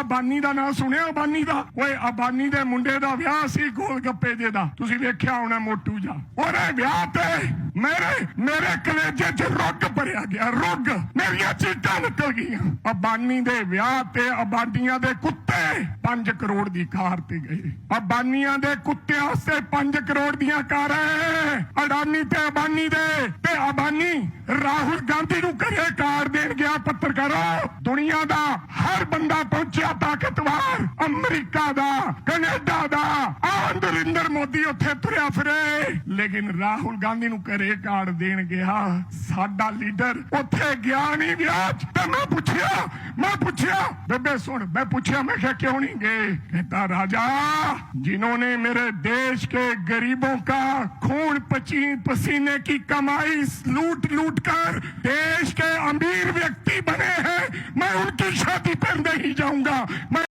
ਅਬਾਨੀ ਦਾ ਨਾਂ ਸੁਣਿਆ ਅਬਾਨੀ ਦਾ? ਓਏ, ਅਬਾਨੀ ਦੇ ਮੁੰਡੇ ਦਾ ਵਿਆਹ ਸੀ ਗੋਲ ਗੱਪੇ ਜੇ ਦਾ। ਤੁਸੀਂ ਵੇਖਿਆ ਹੋਣਾ ਮੋਟੂ ਜਾ। ਉਹਦੇ ਵਿਆਹ ਤੇ ਮੇਰੇ ਮੇਰੇ ਕਲੇਜੇ 'ਚ ਰੁੱਗ ਭਰਿਆ ਗਿਆ, ਰੁੱਗ। ਮੇਰੀਆਂ ਚੀਕਾਂ ਨਿਕਲ ਗਈਆਂ। ਅਬਾਨੀ ਦੇ ਵਿਆਹ ਤੇ ਅਬਾਨੀਆਂ ਦੇ ਕੁੱਤੇ 5 ਕਰੋੜ ਦੀ ਕਾਰ ਤੇ ਗਏ। ਅਬਾਨੀਆਂ ਦੇ ਕੁੱਤਿਆਂ ਵਾਸਤੇ 5 ਕਰੋੜ ਦੀਆਂ ਕਾਰਾਂ। ਅਡਾਨੀ ਤੇ ਅਬਾਨੀ ਦੇ। ਤੇ ਅਬਾਨੀ ਰਾਹੁਲ ਗਾਂਧੀ ਨੂੰ ਘਰੇ ਕਾਰ ਦੇਣ ਗਿਆ ਪੱਤਰਕਾਰੋ। ਦੁਨੀਆ ਦਾ ਹਰ ਬੰਦਾ ਪਹੁੰਚਿਆ ਤਾਕਤਵਰ। ਅਮਰੀਕਾ ਦਾ, ਕੈਨੇਡਾ ਦਾ ਨਰਿੰਦਰ ਮੋਦੀ ਉੱਥੇ ਤੁਰਿਆ ਫਿਰੇ ਲੇਕਿਨ ਰਾਹੁਲ ਗਾਂਧੀ ਨੂੰ ਘਰੇ ਕਾਰ ਦੇਣ ਗਿਆ ਸਾਡਾ ਲੀਡਰ ਉੱਥੇ ਗਿਆ ਨਹੀਂ ਵਿਆਹ 'ਚ ਤੇ ਮੈਂ ਪੁੱਛਿਆ ਮੈਂ ਪੁੱਛਿਆ ਬੇਬੇ ਸੁਣ ਮੈਂ ਪੁੱਛਿਆ ਮੈਂ ਕਿਹਾ क्यों नहीं गए कहता राजा जिन्होंने मेरे देश के गरीबों का खून पची पसीने की कमाई लूट लूट कर देश के अमीर व्यक्ति बने हैं मैं उनकी शादी पर नहीं जाऊंगा मैं